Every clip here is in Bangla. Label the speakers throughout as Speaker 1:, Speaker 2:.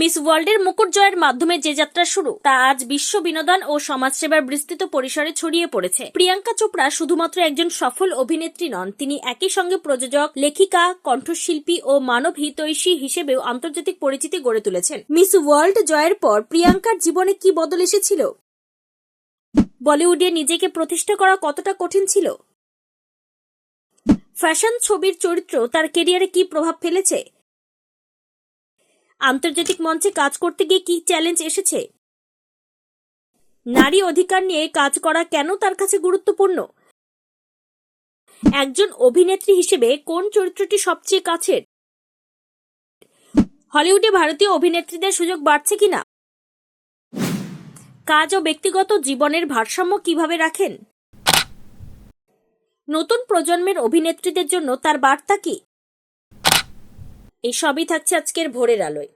Speaker 1: মিস ওয়ার্ল্ডের মুকুট জয়ের মাধ্যমে যে যাত্রা শুরু তা আজ বিশ্ব বিনোদন ও সমাজসেবার বিস্তৃত পরিসরে ছড়িয়ে পড়েছে প্রিয়াঙ্কা চোপড়া শুধুমাত্র একজন সফল অভিনেত্রী নন তিনি একই সঙ্গে প্রযোজক লেখিকা কণ্ঠশিল্পী ও মানব হিতৈষী হিসেবেও আন্তর্জাতিক পরিচিতি গড়ে তুলেছেন মিস ওয়ার্ল্ড জয়ের পর প্রিয়াঙ্কার জীবনে কি বদল এসেছিল বলিউডে নিজেকে প্রতিষ্ঠা করা কতটা কঠিন ছিল ফ্যাশন ছবির চরিত্র তার কেরিয়ারে কি প্রভাব ফেলেছে আন্তর্জাতিক মঞ্চে কাজ করতে গিয়ে কি চ্যালেঞ্জ এসেছে নারী অধিকার নিয়ে কাজ করা কেন তার কাছে গুরুত্বপূর্ণ একজন অভিনেত্রী হিসেবে কোন চরিত্রটি সবচেয়ে কাছের হলিউডে ভারতীয় অভিনেত্রীদের সুযোগ বাড়ছে কিনা কাজ ও ব্যক্তিগত জীবনের ভারসাম্য কিভাবে রাখেন নতুন প্রজন্মের অভিনেত্রীদের জন্য তার বার্তা কি এই সবই থাকছে আজকের ভোরের আলোয়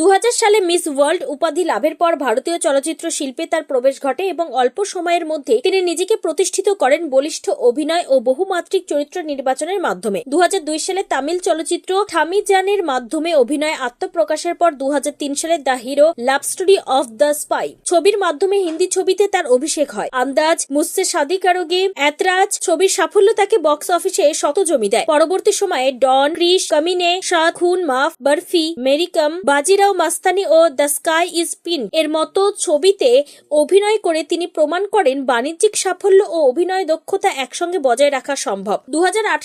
Speaker 1: দু সালে মিস ওয়ার্ল্ড উপাধি লাভের পর ভারতীয় চলচ্চিত্র শিল্পে তার প্রবেশ ঘটে এবং অল্প সময়ের মধ্যে তিনি নিজেকে প্রতিষ্ঠিত করেন বলিষ্ঠ অভিনয় ও বহুমাত্রিক চরিত্র নির্বাচনের মাধ্যমে দু সালে তামিল চলচ্চিত্র থামিজানের মাধ্যমে অভিনয় আত্মপ্রকাশের পর দু সালে the hero love story of the spy ছবির মাধ্যমে হিন্দি ছবিতে তার অভিষেক হয় আন্দাজ মুসে সাদি কারোগে এতরাজ ছবির সাফল্য তাকে বক্স অফিসে শত জমি দেয় পরবর্তী সময়ে ডন ক্রিস কমিনে শাহ খুন মাফ বরফি মেরিকম বাজিরা রাও মাস্তানি ও দ্য স্কাই ইজ পিন এর মতো ছবিতে অভিনয় করে তিনি প্রমাণ করেন বাণিজ্যিক সাফল্য ও অভিনয় দক্ষতা একসঙ্গে বজায় রাখা সম্ভব দু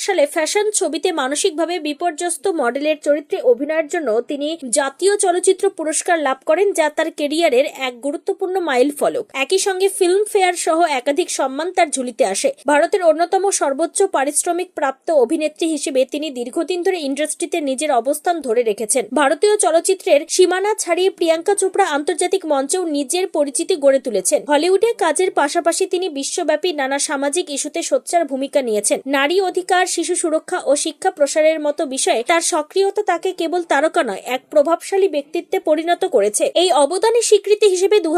Speaker 1: সালে ফ্যাশন ছবিতে মানসিকভাবে বিপর্যস্ত মডেলের চরিত্রে অভিনয়ের জন্য তিনি জাতীয় চলচ্চিত্র পুরস্কার লাভ করেন যা তার কেরিয়ারের এক গুরুত্বপূর্ণ মাইল ফলক একই সঙ্গে ফিল্ম ফেয়ার সহ একাধিক সম্মান তার ঝুলিতে আসে ভারতের অন্যতম সর্বোচ্চ পারিশ্রমিক প্রাপ্ত অভিনেত্রী হিসেবে তিনি দীর্ঘদিন ধরে ইন্ডাস্ট্রিতে নিজের অবস্থান ধরে রেখেছেন ভারতীয় চলচ্চিত্রের সীমানা ছাড়িয়ে প্রিয়াঙ্কা চোপড়া আন্তর্জাতিক মঞ্চেও নিজের পরিচিতি গড়ে তুলেছেন হলিউডে কাজের পাশাপাশি তিনি বিশ্বব্যাপী নানা সামাজিক ইস্যুতে সোচ্চার ভূমিকা নিয়েছেন নারী অধিকার শিশু সুরক্ষা ও শিক্ষা প্রসারের মতো বিষয়ে তার সক্রিয়তা তাকে কেবল তারকা নয় এক প্রভাবশালী ব্যক্তিত্বে পরিণত করেছে এই অবদানের স্বীকৃতি হিসেবে দু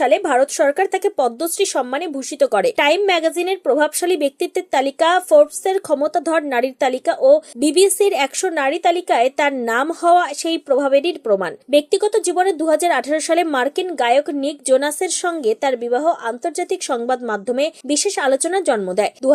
Speaker 1: সালে ভারত সরকার তাকে পদ্মশ্রী সম্মানে ভূষিত করে টাইম ম্যাগাজিনের প্রভাবশালী ব্যক্তিত্বের তালিকা ফোর্বসের ক্ষমতাধর নারীর তালিকা ও বিবিসির একশো নারী তালিকায় তার নাম হওয়া সেই প্রভাবেরই প্রমাণ প্রমাণ ব্যক্তিগত জীবনে দু সালে মার্কিন গায়ক নিক জোনাসের সঙ্গে তার বিবাহ আন্তর্জাতিক সংবাদ মাধ্যমে বিশেষ আলোচনা জন্ম দেয় দু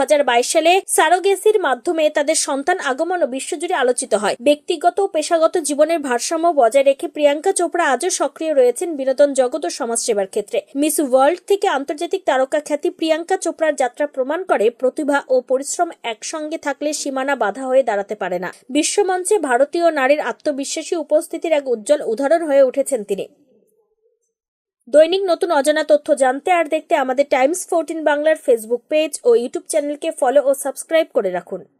Speaker 1: সালে সারোগেসির মাধ্যমে তাদের সন্তান আগমন ও বিশ্বজুড়ে আলোচিত হয় ব্যক্তিগত ও পেশাগত জীবনের ভারসাম্য বজায় রেখে প্রিয়াঙ্কা চোপড়া আজও সক্রিয় রয়েছেন বিনোদন জগৎ ও সমাজসেবার ক্ষেত্রে মিস ওয়ার্ল্ড থেকে আন্তর্জাতিক তারকা খ্যাতি প্রিয়াঙ্কা চোপড়ার যাত্রা প্রমাণ করে প্রতিভা ও পরিশ্রম একসঙ্গে থাকলে সীমানা বাধা হয়ে দাঁড়াতে পারে না বিশ্বমঞ্চে ভারতীয় নারীর আত্মবিশ্বাসী উপস্থিতির এক উজ্জ্বল উজ্জ্বল উদাহরণ হয়ে উঠেছেন তিনি দৈনিক নতুন অজানা তথ্য জানতে আর দেখতে আমাদের টাইমস ফোরটিন বাংলার ফেসবুক পেজ ও ইউটিউব চ্যানেলকে ফলো ও সাবস্ক্রাইব করে রাখুন